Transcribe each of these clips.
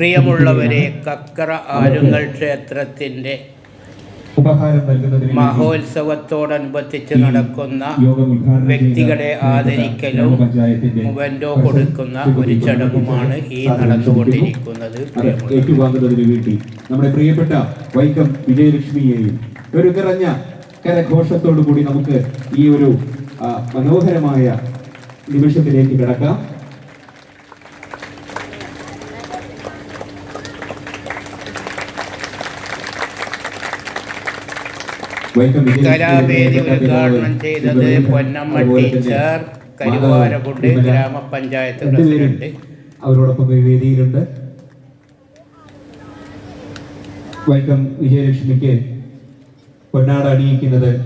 പ്രിയമുള്ളവരെ കക്കറ ആലുങ്ങൽ ക്ഷേത്രത്തിന്റെ മഹോത്സവത്തോടനുബന്ധിച്ച് നടക്കുന്ന വ്യക്തികളെ ആദരിക്കലും മുവൻഡോ കൊടുക്കുന്ന ഒരു ചടങ്ങുമാണ് ഈ നടന്നുകൊണ്ടിരിക്കുന്നത്. ഏറ്റുവാങ്ങുന്നതിന് വേണ്ടി നമ്മുടെ പ്രിയപ്പെട്ട വൈക്കം വിജയലക്ഷ്മിയെയും ഒരു നിറഞ്ഞ കരഘോഷത്തോടു കൂടി നമുക്ക് ഈ ഒരു മനോഹരമായ നിമിഷത്തിലേക്ക് കിടക്കാം വൈക്കം കലാവേദി ഉദ്ഘാടനം ചെയ്തത് പൊന്നമ്മ ടീച്ചർ കരുവാരകുണ്ട് ഗ്രാമപഞ്ചായത്ത് പ്രസിഡന്റ്. അവരോടൊപ്പം വേദിയിലുണ്ട്. വൈക്കം വിജയലക്ഷ്മിക്ക് പൊന്നാട അണിയിക്കുന്നത്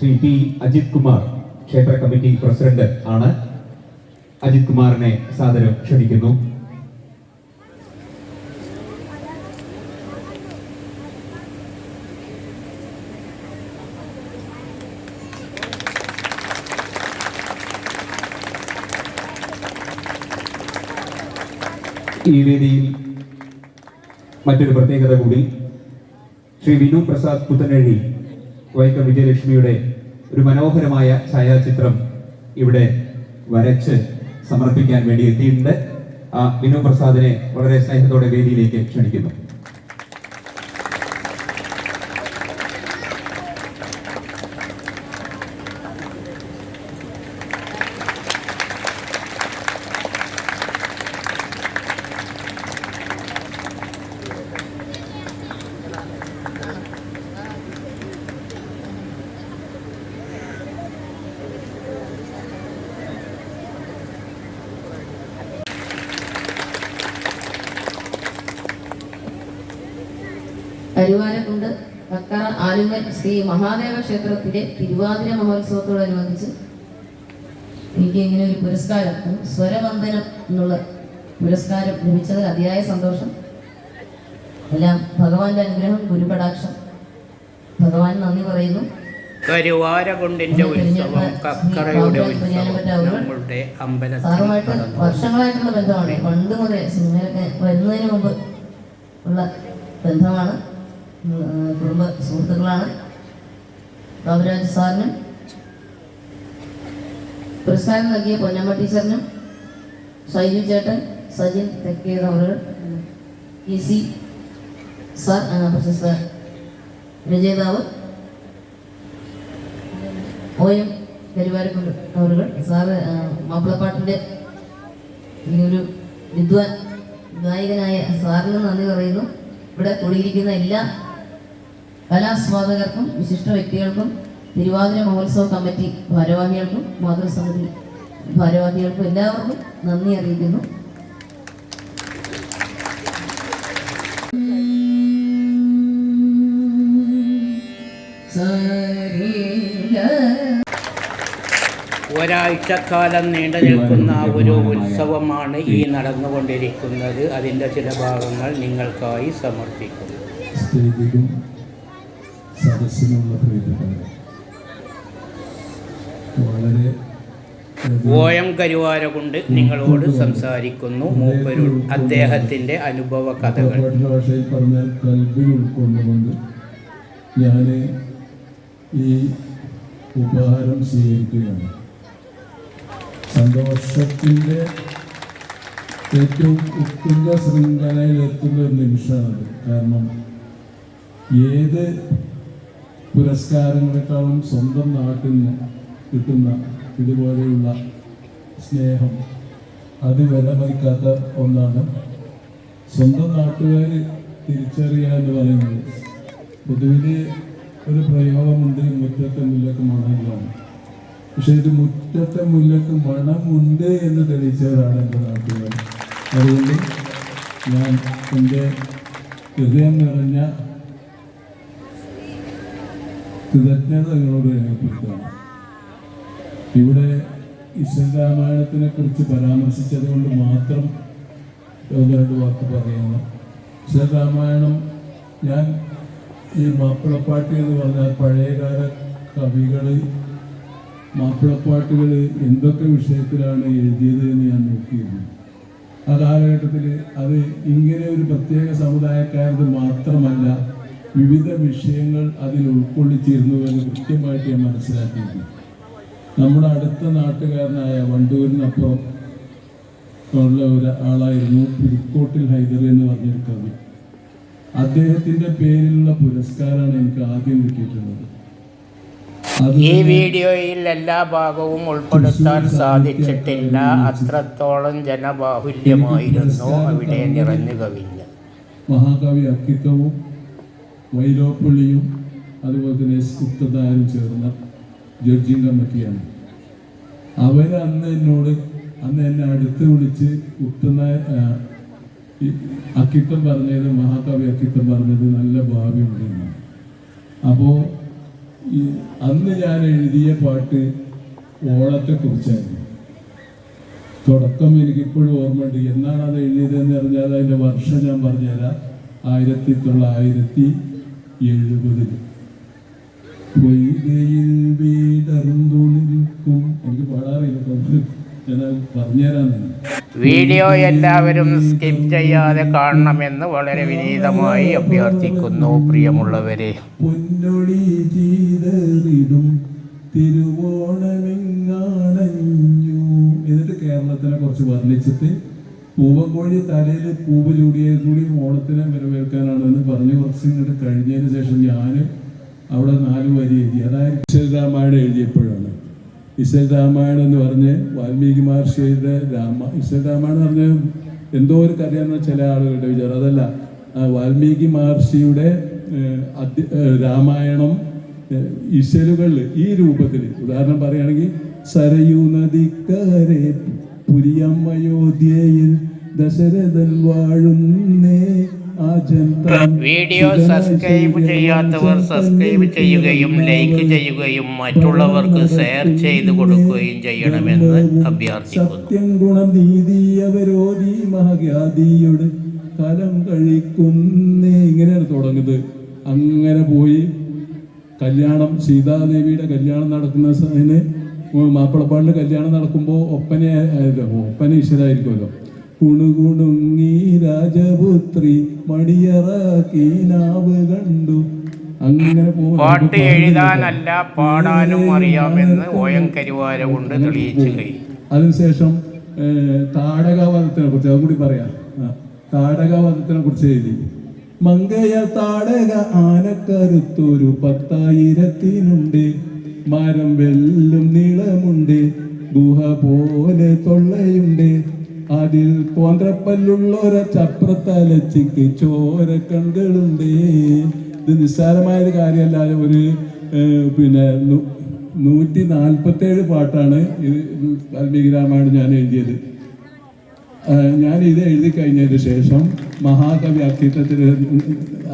ശ്രീ പി. അജിത് കുമാർ ക്ഷേത്ര കമ്മിറ്റി പ്രസിഡന്റ് ആണ്. അജിത് കുമാറിനെ സാദരം ക്ഷണിക്കുന്നു. ഈ വേദിയിൽ മറ്റൊരു പ്രത്യേകത കൂടി. ശ്രീ വിനു പ്രസാദ് പുത്തനഴി വൈക്കം വിജയലക്ഷ്മിയുടെ ഒരു മനോഹരമായ ഛായാചിത്രം ഇവിടെ വരച്ച് സമർപ്പിക്കാൻ വേണ്ടി എത്തിയിട്ടുണ്ട്. ആ വിനു പ്രസാദിനെ വളരെ സ്നേഹത്തോടെ വേദിയിലേക്ക് ക്ഷണിക്കുന്നു. കരുവാരക്കുണ്ട് കക്കറ ആലുങ്ങൽ ശ്രീ മഹാദേവ ക്ഷേത്രത്തിലെ തിരുവാതിര മഹോത്സവത്തോടനുബന്ധിച്ച് എനിക്ക് ഇങ്ങനെ ഒരു പുരസ്കാരം സ്വരവന്ദനം എന്നുള്ള പുരസ്കാരം ലഭിച്ചതിൽ അതിയായ സന്തോഷം. എല്ലാം ഭഗവാന്റെ അനുഗ്രഹം ഗുരുപടാക്ഷം. ഭഗവാൻ നന്ദി പറയുന്നു. കരുവാരകുണ്ടിന്റെ ഉത്സവം കക്കറയുടെ ഉത്സവം നമ്മളുടെ അമ്പലത്തിൽ വർഷങ്ങളായിട്ടുള്ള ബന്ധമാണ്. പണ്ട് മുതലേ സിനിമയിലൊക്കെ വരുന്നതിന് മുമ്പ് ഉള്ള ബന്ധമാണ്. കുടുംബ സുഹൃത്തുക്കളാണ്. ബാബുരാജ് സാറിനും പുരസ്കാരം നൽകിയ പൊന്നമ്മ ടീച്ചറിനും ഷൈജു ചേട്ടൻ സജിൻ തെക്കേത് അവർ ഇ സി സാർ എന്ന പ്രശസ്ത രചയിതാവ് ഒ എം കരുവാരക്കുണ്ട് സാറ് മാപ്പിളപ്പാട്ടിന്റെ ഈ ഒരു വിദ്വാൻ ഗായകനായ സാറിന് നന്ദി പറയുന്നു. ഇവിടെ കൂടിയിരിക്കുന്ന എല്ലാ കലാസ്വാദകർക്കും വിശിഷ്ട വ്യക്തികൾക്കും തിരുവാതിര മഹോത്സവ കമ്മിറ്റി ഭാരവാഹികൾക്കും മാതൃസമിതി ഭാരവാഹികൾക്കും എല്ലാവർക്കും നന്ദി അറിയിക്കുന്നു. ഒരാഴ്ചക്കാലം നീണ്ടു നിൽക്കുന്ന ഒരു ഉത്സവമാണ് ഈ നടന്നുകൊണ്ടിരിക്കുന്നത്. അതിന്റെ ചില ഭാഗങ്ങൾ നിങ്ങൾക്കായി സമർപ്പിക്കുന്നു. സദസ്സിലുള്ള പ്രിയപ്പെട്ടവരെ വളരെ ഓയം കരുവാര കൊണ്ട് നിങ്ങളോട് സംസാരിക്കുന്നു. മൂപ്പരു അദ്ദേഹത്തിന്റെ അനുഭവ കഥകൾ. ഭാഷയിൽ പറഞ്ഞാൽ കൽബിൽ ഉൾക്കൊണ്ടുകൊണ്ട് ഞാൻ ഈ ഉപഹാരം സ്വീകരിക്കുകയാണ്. സന്തോഷത്തിന്റെ ഏറ്റവും ഉത്തുംഗ ശൃംഖലയിലെത്തുന്ന ഒരു നിമിഷമാണത് കാരണം ഏത് പുരസ്കാരങ്ങളെക്കാളും സ്വന്തം നാട്ടിൽ നിന്ന് കിട്ടുന്ന ഇതുപോലെയുള്ള സ്നേഹം അത് വില വിലമതിക്കാത്ത ഒന്നാണ്. സ്വന്തം നാട്ടുകാർ തിരിച്ചറിയുക എന്ന് പറയുന്നത് പൊതുവിൽ ഒരു പ്രയോഗമുണ്ട് മുറ്റത്തെ മുല്ലക്ക് മണമില്ലാണ് പക്ഷെ ഇത് മുറ്റത്തെ മുല്ലക്ക് മണമുണ്ട് എന്ന് തെളിയിച്ചവരാണ് എന്റെ നാട്ടുകാർ അതുകൊണ്ട് ഞാൻ എന്റെ ഹൃദയം നിറഞ്ഞ കൃതജ്ഞത നിങ്ങളോട് രേഖപ്പെടുത്തുകയാണ്. ഇവിടെ ഇസ്ലാമായണത്തിനെ കുറിച്ച് പരാമർശിച്ചത് കൊണ്ട് മാത്രം രണ്ട് വാക്ക് പറയുന്നു. ഇസ്ലാമായണം ഞാൻ ഈ മാപ്പിളപ്പാട്ട് എന്ന് പറഞ്ഞാൽ പഴയകാല കവികൾ മാപ്പിളപ്പാട്ടുകൾ എന്തൊക്കെ വിഷയത്തിലാണ് എഴുതിയത് എന്ന് ഞാൻ നോക്കിയിരുന്നു. ആ കാലഘട്ടത്തിൽ അത് ഇങ്ങനെ ഒരു പ്രത്യേക സമുദായക്കാരത് മാത്രമല്ല വിവിധ വിഷയങ്ങൾ അതിൽ ഉൾക്കൊള്ളിച്ചിരുന്നു എന്ന് കൃത്യമായിട്ട് ഞാൻ മനസ്സിലാക്കിയിരുന്നു. നമ്മുടെ അടുത്ത നാട്ടുകാരനായ വണ്ടൂരിനപ്പുറം ഉള്ള ഒരാളായിരുന്നു പുതുക്കോട്ടിൽ ഹൈദർ എന്ന് പറഞ്ഞൊരു കവി. അദ്ദേഹത്തിന്റെ പേരിലുള്ള പുരസ്കാരമാണ് എനിക്ക് ആദ്യം കിട്ടിയിട്ടുള്ളത്. ഈ വീഡിയോയിൽ എല്ലാ ഭാഗവും ഉൾപ്പെടുത്താൻ സാധിച്ചിട്ടില്ല. അത്രത്തോളം ജനബാഹുല്യമായിരുന്നു അവിടെ നിറഞ്ഞു കവിഞ്ഞ് മഹാകവി അക്കിത്തവും വൈലോപ്പള്ളിയും അതുപോലെ തന്നെ എസ് ഗുപ്തദാരും ചേർന്ന ജഡ്ജിങ് കമ്മിറ്റിയാണ്. അവർ അന്ന് എന്നോട് അന്ന് എന്നെ അടുത്ത് വിളിച്ച് ഗുപ്തനായ അക്കിത്തം പറഞ്ഞത് മഹാകവി അക്കിത്തം പറഞ്ഞത് നല്ല ഭാവിയുണ്ട് എന്നാണ്. അപ്പോൾ ഈ അന്ന് ഞാൻ എഴുതിയ പാട്ട് ഓണത്തെക്കുറിച്ചായിരുന്നു. തുടക്കം എനിക്കിപ്പോഴും ഓർമ്മയുണ്ട്. എന്നാണ് അത് എഴുതിയതെന്ന് പറഞ്ഞാൽ അതിന്റെ വർഷം ഞാൻ പറഞ്ഞുതരാം. ആയിരത്തി തൊള്ളായിരത്തി എഴുപതിൽ വൈകയിൽ വീടർന്നു നിൽക്കും. എനിക്ക് പാടാറില്ല വീഡിയോ എല്ലാവരും സ്കിപ്പ് ചെയ്യാതെ കാണണമെന്ന് വളരെ വിനീതമായി അഭ്യർത്ഥിക്കുന്നു പ്രിയമുള്ളവരെ. പൊന്നൊളി ചെയ്തറിടും. തിരുവോണമെങ്ങാണഞ്ഞു എന്നിട്ട് കേരളത്തിനെ കുറച്ച് വർണിച്ചിട്ട് പൂവൻകോഴി തലയിൽ പൂവ് ചൂടിയത് കൂടി ഓണത്തിനെ വരവേൽക്കാനാണ് എന്ന് പറഞ്ഞ്. കുറച്ച് ഇങ്ങോട്ട് കഴിഞ്ഞതിന് ശേഷം ഞാൻ അവിടെ നാല് വരി എഴുതി. അതായത് ഇശൽ രാമായണം എഴുതിയപ്പോഴാണ്. ഇശൽ രാമായണം എന്ന് പറഞ്ഞ് വാൽമീകി മഹർഷിയുടെ രാമ ഇശൽ രാമായണം പറഞ്ഞ എന്തോ ഒരു കഥയെന്ന ചില ആളുകളുടെ വിചാരം. അതല്ല വാൽമീകി മഹർഷിയുടെ രാമായണം ഏഹ്, ഇശലുകളിൽ ഈ രൂപത്തിൽ. ഉദാഹരണം പറയുകയാണെങ്കിൽ സരയൂ നദിക്കരെ പുരിയമ്മയോധ്യയിൽ ദശരഥൻ വാഴുന്നേ. വീഡിയോ സബ്സ്ക്രൈബ് ചെയ്യാത്തവർ സബ്സ്ക്രൈബ് ചെയ്യുകയും ലൈക്ക് ചെയ്യുകയും മറ്റുള്ളവർക്ക് ഷെയർ ചെയ്ത് കൊടുക്കുകയും ചെയ്യണമെന്ന് അഭ്യർത്ഥിക്കുന്നു. സത്യം ഗുണം മഹഗ്യാദിയുടെ കലം കഴിക്കുന്നേ. ഇങ്ങനെയാണ് തുടങ്ങുന്നത്. അങ്ങനെ പോയി കല്യാണം സീതാദേവിയുടെ കല്യാണം നടക്കുന്ന അതിന് മാപ്പിളപ്പാടിന്റെ കല്യാണം നടക്കുമ്പോൾ ഒപ്പന ഒപ്പന ഈശ്വരായിരിക്കുമല്ലോ. കുണുകുണുങ്ങി രാജപുത്രി മണിയറാക്കി നാവ് കണ്ടു. അങ്ങനെ പാട്ട് എഴുതാനല്ല പാടാനും അറിയാമെന്ന് ഓയം കരുവാര കൊണ്ട് തെളിയിച്ചു അതിനുശേഷം താടകവാദത്തിനെ കുറിച്ച് അതുകൂടി പറയാം. താടകവാദത്തിനെ കുറിച്ച് എഴുതി. മങ്കയ താടക ആനക്കരുത്തൊരു പത്തായിരത്തിനുണ്ട്. മരം വെല്ലും നീളമുണ്ട് ഗുഹ പോലെ തൊള്ളയുണ്ട്. അതിൽ പോന്ത്രപ്പല്ലുള്ളൊര ചപ്രത്തലച്ചിക്ക് ചോര കണ്ണുകളുണ്ട്. ഇത് നിസ്സാരമായൊരു കാര്യമല്ല ഒരു പിന്നെ നൂറ്റി നാൽപ്പത്തേഴ് പാട്ടാണ് ഇത് വാൽമീകി രാമായണം ഞാൻ എഴുതിയത്. ഞാൻ ഇത് എഴുതി കഴിഞ്ഞതിന് ശേഷം മഹാകവി അക്കിത്തത്തിൽ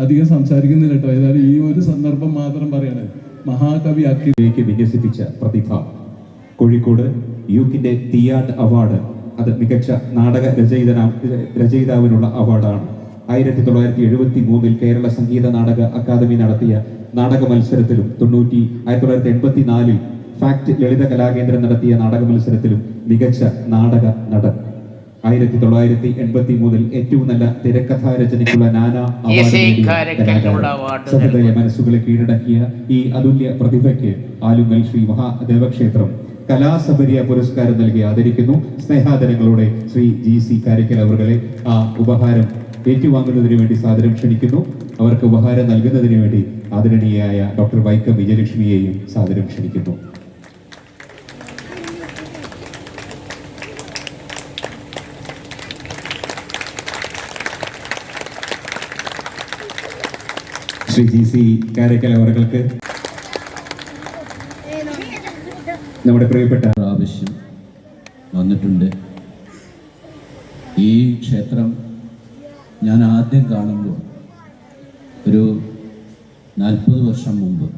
അധികം സംസാരിക്കുന്നില്ല കേട്ടോ. ഏതായാലും ഈ ഒരു സന്ദർഭം മാത്രം പറയണേ. മഹാകവി ലേക്ക് വികസിപ്പിച്ച പ്രതിഭ. കോഴിക്കോട് യൂക്കിന്റെ തിയാട്ട് അവാർഡ്. അത് മികച്ച നാടക രചയിതന രചയിതാവിനുള്ള അവാർഡാണ്. ആയിരത്തി തൊള്ളായിരത്തി എഴുപത്തി മൂന്നിൽ കേരള സംഗീത നാടക അക്കാദമി നടത്തിയ നാടക മത്സരത്തിലും തൊണ്ണൂറ്റി ആയിരത്തി തൊള്ളായിരത്തി എൺപത്തി നാലിൽ ഫാക്ട് ലളിത കലാകേന്ദ്രം നടത്തിയ നാടക മത്സരത്തിലും മികച്ച നാടക നടൻ. ആയിരത്തി തൊള്ളായിരത്തി എൺപത്തി മൂന്നിൽ ഏറ്റവും നല്ല തിരക്കഥാ രചനയ്ക്കുള്ള നാനാ സഹൃദയ മനസ്സുകളെ കീഴടക്കിയ ഈ അതുല്യ പ്രതിഭയ്ക്ക് ആലുങ്കൽ ശ്രീ മഹാദേവക്ഷേത്രം കലാസബരിയ പുരസ്കാരം നൽകി ആദരിക്കുന്നു. സ്നേഹാദരങ്ങളോടെ ശ്രീ ജി സി കാരിക്കൽ അവരുടെ ആ ഉപഹാരം ഏറ്റുവാങ്ങുന്നതിന് വേണ്ടി സാദരം ക്ഷണിക്കുന്നു. അവർക്ക് ഉപഹാരം നൽകുന്നതിന് വേണ്ടി ആദരണീയയായ ഡോക്ടർ വൈക്കം വിജയലക്ഷ്മിയെയും സാദരം ക്ഷണിക്കുന്നു. ശ്രീ ജി സി കാരക്കൽ നമ്മുടെ പ്രിയപ്പെട്ട ആവശ്യം വന്നിട്ടുണ്ട്. ഈ ക്ഷേത്രം ഞാൻ ആദ്യം കാണുമ്പോൾ ഒരു നാൽപ്പത് വർഷം മുമ്പ്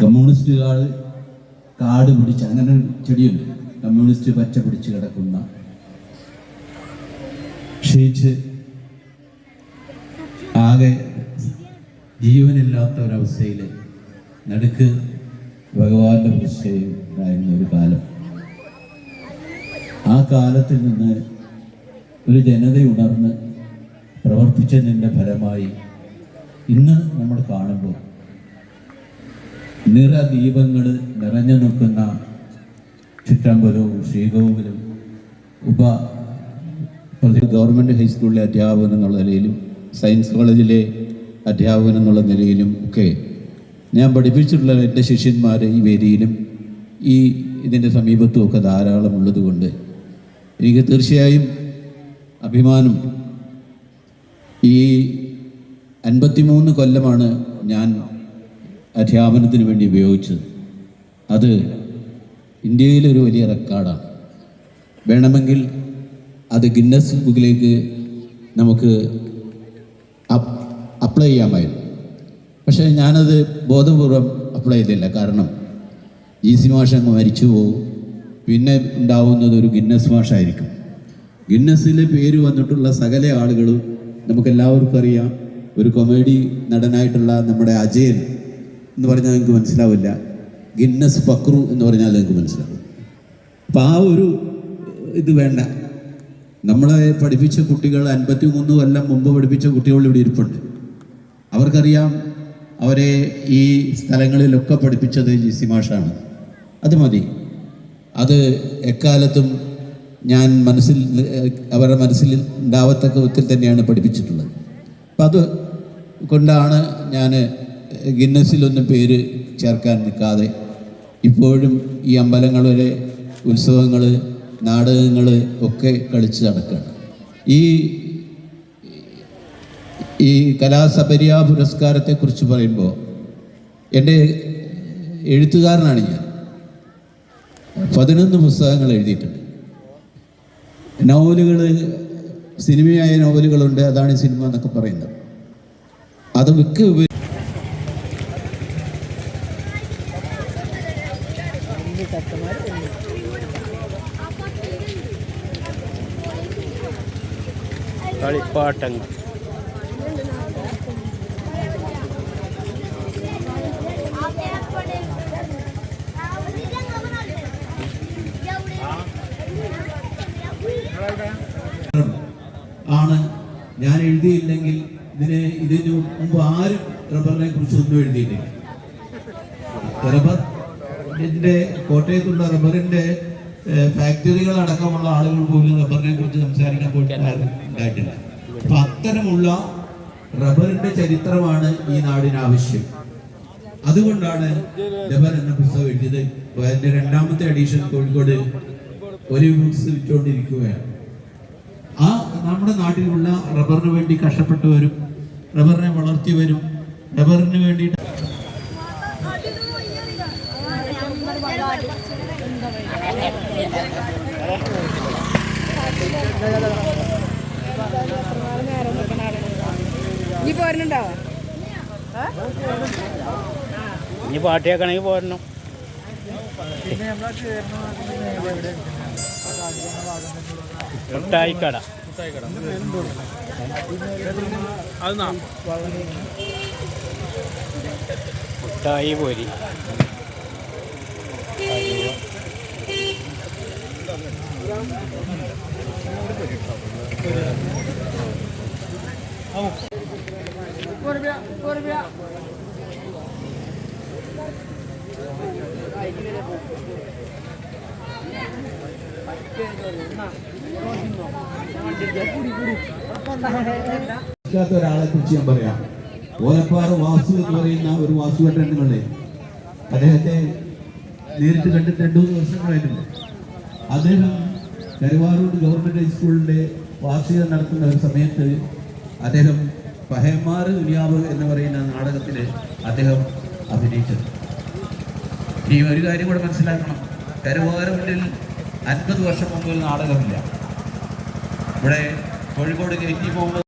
കമ്മ്യൂണിസ്റ്റുകാർ കാട് പിടിച്ച് അങ്ങനെ ചെടിയുണ്ട്. കമ്മ്യൂണിസ്റ്റ് പച്ച പിടിച്ച് കിടക്കുന്ന. ക്ഷയിച്ച് ആകെ ജീവനില്ലാത്ത ഒരവസ്ഥയിൽ നടുക്ക് ഭഗവാന്റെ പ്രതിഷ്ഠയുണ്ടായിരുന്ന ഒരു കാലം. ആ കാലത്തിൽ നിന്ന് ഒരു ജനത ഉണർന്ന് പ്രവർത്തിച്ചതിന്റെ ഫലമായി ഇന്ന് നമ്മൾ കാണുമ്പോൾ നിറദീപങ്ങൾ നിറഞ്ഞു നിൽക്കുന്ന ചുറ്റമ്പലവും ശ്രീകോവിലും ഉപ ഗവൺമെന്റ് ഹൈസ്കൂളിലെ അധ്യാപകൻ എന്നുള്ള നിലയിലും സയൻസ് കോളേജിലെ അധ്യാപകൻ എന്നുള്ള നിലയിലും ഒക്കെ ഞാൻ പഠിപ്പിച്ചിട്ടുള്ള എന്റെ ശിഷ്യന്മാർ ഈ വേദിയിലും ഈ ഇതിന്റെ സമീപത്തും ഒക്കെ ധാരാളം ഉള്ളതുകൊണ്ട് എനിക്ക് തീർച്ചയായും അഭിമാനം. ഈ അൻപത്തിമൂന്ന് കൊല്ലമാണ് ഞാൻ അധ്യാപനത്തിന് വേണ്ടി ഉപയോഗിച്ചത്. അത് ഇന്ത്യയിലൊരു വലിയ റെക്കോർഡാണ്. വേണമെങ്കിൽ അത് ഗിന്നസ് ബുക്കിലേക്ക് നമുക്ക് അപ്ലൈ ചെയ്യാമായിരുന്നു പക്ഷേ ഞാനത് ബോധപൂർവം അപ്ലൈ ചെയ്തില്ല. കാരണം ഈ സി അങ്ങ് മരിച്ചു പോകും പിന്നെ ഉണ്ടാവുന്നത് ഒരു ഗിന്നസ് മാഷായിരിക്കും ഗിന്നസിൽ പേര് വന്നിട്ടുള്ള സകല ആളുകളും നമുക്കെല്ലാവർക്കും അറിയാം. ഒരു കൊമേഡി നടനായിട്ടുള്ള നമ്മുടെ അജയൻ എന്ന് പറഞ്ഞാൽ നിങ്ങൾക്ക് മനസ്സിലാവില്ല. ഗിന്നസ് പക്രു എന്ന് പറഞ്ഞാൽ നിങ്ങൾക്ക് മനസ്സിലാവും. അപ്പോൾ ആ ഒരു ഇത് വേണ്ട. നമ്മളെ പഠിപ്പിച്ച കുട്ടികൾ അൻപത്തി മൂന്ന് കൊല്ലം മുമ്പ് പഠിപ്പിച്ച കുട്ടികൾ ഇവിടെ ഇരിപ്പുണ്ട്. അവർക്കറിയാം അവരെ ഈ സ്ഥലങ്ങളിലൊക്കെ പഠിപ്പിച്ചത് ജി സി മാഷാണ്. അത് മതി. അത് എക്കാലത്തും ഞാൻ മനസ്സിൽ അവരുടെ മനസ്സിൽ ഉണ്ടാവത്തക്ക വിധത്തിൽ തന്നെയാണ് പഠിപ്പിച്ചിട്ടുള്ളത്. അപ്പം അത് കൊണ്ടാണ് ഞാൻ ഗിന്നസിലൊന്നും പേര് ചേർക്കാൻ നിൽക്കാതെ ഇപ്പോഴും ഈ അമ്പലങ്ങളിലെ ഉത്സവങ്ങൾ നാടകങ്ങൾ ഒക്കെ കളിച്ച് നടക്കുകയാണ്. ഈ ഈ കലാസപര്യ പുരസ്കാരത്തെക്കുറിച്ച് പറയുമ്പോൾ എന്റെ എഴുത്തുകാരനാണ് ഞാൻ. പതിനൊന്ന് പുസ്തകങ്ങൾ എഴുതിയിട്ടുണ്ട്. നോവലുകൾ സിനിമയായ നോവലുകളുണ്ട് അതാണ് സിനിമ എന്നൊക്കെ പറയുന്നത്. അത് മിക്ക ഉപ- കളിപ്പാട്ടങ്ങൾ. ആണ് ഞാൻ എഴുതിയില്ലെങ്കിൽ ഇതിന് ഇതിന് മുമ്പ് ആരും റബ്ബറിനെ കുറിച്ച് ഒന്നും എഴുതിയിട്ടില്ല. റബ്ബർ കോട്ടയത്തുള്ള റബ്ബറിന്റെ അടക്കമുള്ള ആളുകൾ പോലും റബ്ബറിനെ കുറിച്ച് സംസാരിക്കാൻ പോയിട്ടുണ്ടായിട്ടില്ല അപ്പൊ അത്തരമുള്ള റബ്ബറിന്റെ ചരിത്രമാണ് ഈ നാടിന് ആവശ്യം അതുകൊണ്ടാണ് ജബർ എന്ന പുസ്തകം എഴുതിയത് അതിന്റെ രണ്ടാമത്തെ എഡീഷൻ കോഴിക്കോട് ഒരു ബുക്സ് വിറ്റുകൊണ്ടിരിക്കുകയാണ് ആ നമ്മുടെ നാട്ടിലുള്ള റബ്ബറിന് വേണ്ടി കഷ്ടപ്പെട്ടവരും റബ്ബറിനെ വളർത്തിയവരും റബ്ബറിന് വേണ്ടിയിട്ട് ഈ പോരുന്നുണ്ടോ? ഇനി പാട്ട് കേൾക്കണമെങ്കിൽ പോരണം മുട്ടായിക്കട. മുട്ടായി പോരി. ഒരാളെ കുറിച്ച് ഞാൻ പറയാം. ഓലപ്പാറ വാസു എന്ന് പറയുന്ന ഒരു വാസുവേട്ടൻ നിങ്ങളെ അദ്ദേഹത്തെ നേരിട്ട് കണ്ടിട്ട് രണ്ടു വർഷങ്ങളായിട്ടുണ്ട് അദ്ദേഹം കരുവാരൂർ ഗവൺമെന്റ് ഹൈസ്കൂളിന്റെ വാർഷികം നടത്തുന്ന ഒരു സമയത്ത് അദ്ദേഹം പഹയന്മാർ ദുനിയാവ് എന്ന് പറയുന്ന നാടകത്തിൽ അദ്ദേഹം അഭിനയിച്ചത്. ഈ ഒരു കാര്യം കൂടെ മനസ്സിലാക്കണം. കരുവാരൂരിൽ അൻപത് വർഷം മുമ്പ് നാടകമില്ല. ഇവിടെ കോഴിക്കോട് കയറ്റി പോകുമ്പോൾ